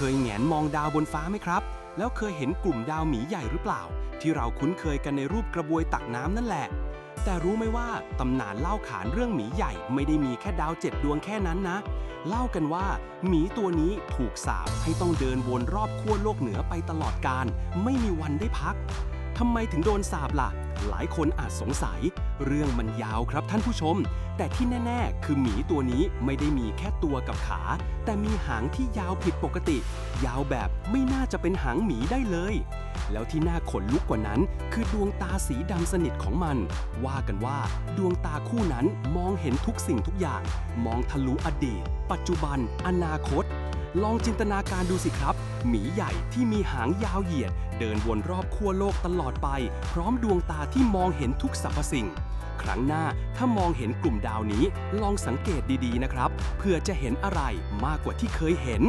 เคยแงนมองดาวบนฟ้าไหมครับ แล้วเคยเห็นกลุ่มดาวหมีใหญ่หรือเปล่า ที่เราคุ้นเคยกันในรูปกระบวยตักน้ำนั่นแหละ แต่รู้ไหมว่าตำนานเล่าขานเรื่องหมีใหญ่ไม่ได้มีแค่ดาวเจ็ดดวงแค่นั้นนะ เล่ากันว่า หมีตัวนี้ถูกสาปให้ต้องเดินวนรอบขั้วโลกเหนือไปตลอดกาลไม่มีวันได้พัก ทำไมถึงโดนสาปล่ะ หลายคนอาจสงสัย เรื่องมันยาวครับท่านผู้ชม แต่ที่แน่ ๆ คือหมีตัวนี้ไม่ได้มีแค่ตัวกับขา แต่มีหางที่ยาวผิดปกติ ยาวแบบไม่น่าจะเป็นหางหมีได้เลย แล้วที่น่าขนลุกกว่านั้น คือดวงตาสีดำสนิทของมัน ว่ากันว่าดวงตาคู่นั้นมองเห็นทุกสิ่งทุกอย่าง มองทะลุอดีต ปัจจุบัน อนาคต ลองจินตนาการดูสิครับ หมีใหญ่ที่มีหางยาวเหยียด เดินวนรอบขั้วโลกตลอดไป พร้อมดวงตาที่มองเห็นทุกสรรพสิ่ง ครั้งหน้าถ้ามองเห็นกลุ่มดาวนี้ ลองสังเกตดีๆนะครับ เพื่อจะเห็นอะไรมากกว่าที่เคยเห็น